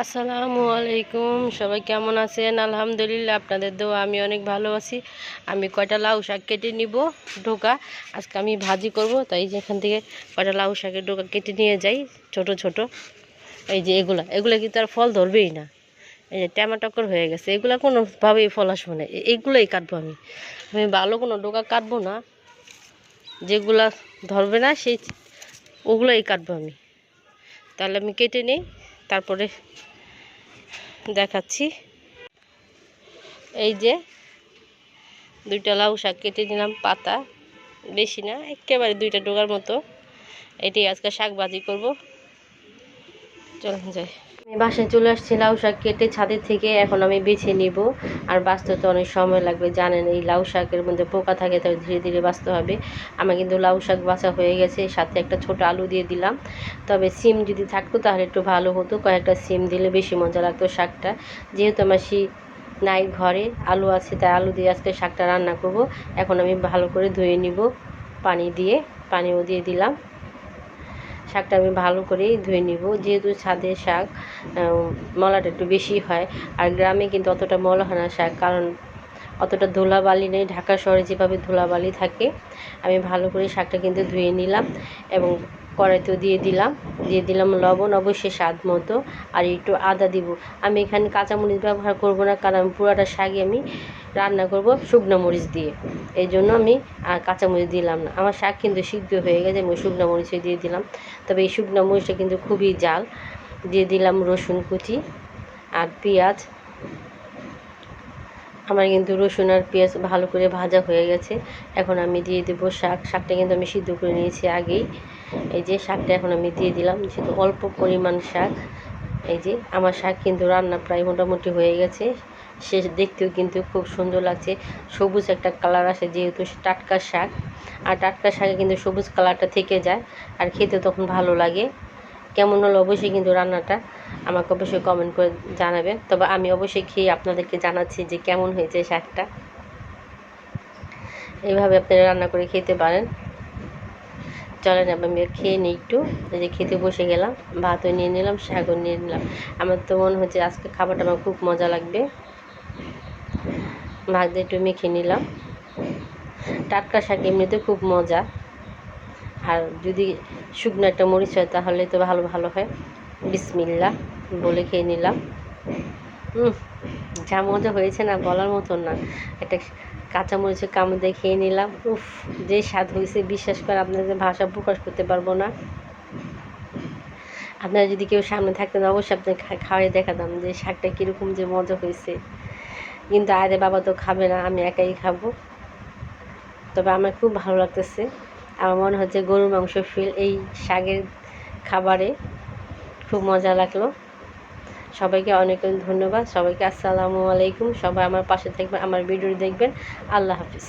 আসসালামু আলাইকুম। সবাই কেমন আছেন? আলহামদুলিল্লাহ, আপনাদের দোয়া, আমি অনেক ভালো আছি। আমি কয়টা লাউ শাক কেটে নিব? ঢোকা। আজকে আমি ভাজি করব, তাই যেখান থেকে কয়টা লাউ শাকের ডোকা কেটে নিয়ে যাই, ছোট ছোট। এই যে এগুলা, এগুলো কিন্তু আর ফল ধরবেই না। এই যে ট্যামাটকর হয়ে গেছে, এগুলো কোনোভাবেই ফল আসবে না। এ- এগুলোই কাটবো আমি। আমি ভালো কোনো ডোকা কাটবো না। যেগুলা ধরবে না, সেই ওগুলোই কাটবো আমি। তাহলে আমি কেটে নিই, তারপরে দেখাচ্ছি। এই যে দুইটা লাউ শাক কেটে নিলাম, পাতা বেশি না, একেবারে দুইটা ডোগার মতো। এটি আজকে শাক ভাজি করব। চলুন যাই। আমি বাসায় চলে আসছি, লাউ শাক কেটে ছাদের থেকে এখন আমি বেছে নিব। আর বাঁচতে তো অনেক সময় লাগবে, জানেন, এই লাউ শাকের মধ্যে পোকা থাকে, তাই ধীরে ধীরে বাঁচতে হবে। আমার কিন্তু লাউ শাক বাছা হয়ে গেছে, সাথে একটা ছোট আলু দিয়ে দিলাম। তবে সিম যদি থাকতো তাহলে একটু ভালো হতো, কয়েকটা সিম দিলে বেশি মজা লাগতো শাকটা। যেহেতু আমার শি নাই ঘরে, আলু আছে, তাই আলু দিয়ে আজকে শাকটা রান্না করব। এখন আমি ভালো করে ধুয়ে নিব, পানি দিয়ে, পানিও দিয়ে দিলাম। শাকটা আমি ভালো করেই ধুয়ে নিব। যেহেতু ছাদের শাক মলাটা একটু বেশি হয়, আর গ্রামে কিন্তু অতটা মলা হয় না শাক, কারণ অতটা ধুলাবালি নেই। ঢাকা শহরে যেভাবে ধুলাবালি থাকে, আমি ভালো করে শাকটা কিন্তু ধুয়ে নিলাম এবং কড়াইতেও দিয়ে দিলাম। দিয়ে দিলাম লবণ, অবশ্যই স্বাদ মতো, আর একটু আদা দিব। আমি এখানে কাঁচামরিচ ব্যবহার করব না, কারণ পুরোটা শাকই আমি রান্না করব শুকনো মরিচ দিয়ে। এই জন্য আমি আর কাঁচা মরিচ দিলাম না। আমার শাক কিন্তু সিদ্ধ হয়ে গেছে, আমি শুকনো মরিচে দিয়ে দিলাম। তবে এই শুকনো মরিচটা কিন্তু খুবই জাল। দিয়ে দিলাম রসুন কুচি আর পেঁয়াজ। আমার কিন্তু রসুন আর পেঁয়াজ ভালো করে ভাজা হয়ে গেছে। এখন আমি দিয়ে দেবো শাক। শাকটা কিন্তু আমি সিদ্ধ করে নিয়েছি আগেই। এই যে শাকটা এখন আমি দিয়ে দিলাম। যেহেতু অল্প পরিমাণ শাক, এই যে আমার শাক কিন্তু রান্না প্রায় মোটামুটি হয়ে গেছে। সে দেখতেও কিন্তু খুব সুন্দর লাগছে। সবুজ একটা কালার আসে যেহেতু টাটকা শাক। আর টাটকা শাকে কিন্তু সবুজ কালারটা থেকে যায় আর খেতে তখন ভালো লাগে। কেমন হলো অবশ্যই কিন্তু রান্নাটা আমাকে অবশ্যই কমেন্ট করে জানাবেন। তবে আমি অবশ্যই খেয়ে আপনাদেরকে জানাচ্ছি যে কেমন হয়েছে শাকটা। এইভাবে আপনারা রান্না করে খেতে পারেন। চলেন আমি খেয়ে নিই একটু। এই যে খেতে বসে গেলাম, ভাতও নিয়ে নিলাম, শাকও নিয়ে নিলাম। আমার তো মনে হচ্ছে আজকে খাবারটা আমার খুব মজা লাগবে। ভাত দিয়ে একটু মেখে নিলাম। টাটকা শাক এমনিতে খুব মজা। আর যদি শুকনো একটা মরিচ হয় তাহলে তো ভালো ভালো হয়। বিসমিল্লা বলে খেয়ে নিলাম। যা মজা হয়েছে না বলার মতন না। একটা কাঁচা মরিচের কামড় দিয়ে খেয়ে নিলাম। উফ, যে স্বাদ হয়েছে বিশ্বাস করে আপনাদের ভাষা প্রকাশ করতে পারব না। আপনারা যদি কেউ সামনে থাকতেন অবশ্যই আপনাকে খাওয়াই দেখাতাম যে শাকটা কীরকম যে মজা হয়েছে। কিন্তু আরে বাবা তো খাবে না, আমি একাই খাব। তবে আমার খুব ভালো লাগতেছে। আমার মনে হচ্ছে গরুর মাংস ফিল এই শাকের খাবারে খুব মজা লাগল। সবাইকে অনেক অনেক ধন্যবাদ। সবাইকে আসসালামু আলাইকুম। সবাই আমার পাশে থাকবেন, আমার ভিডিও দেখবেন। আল্লাহ হাফিজ।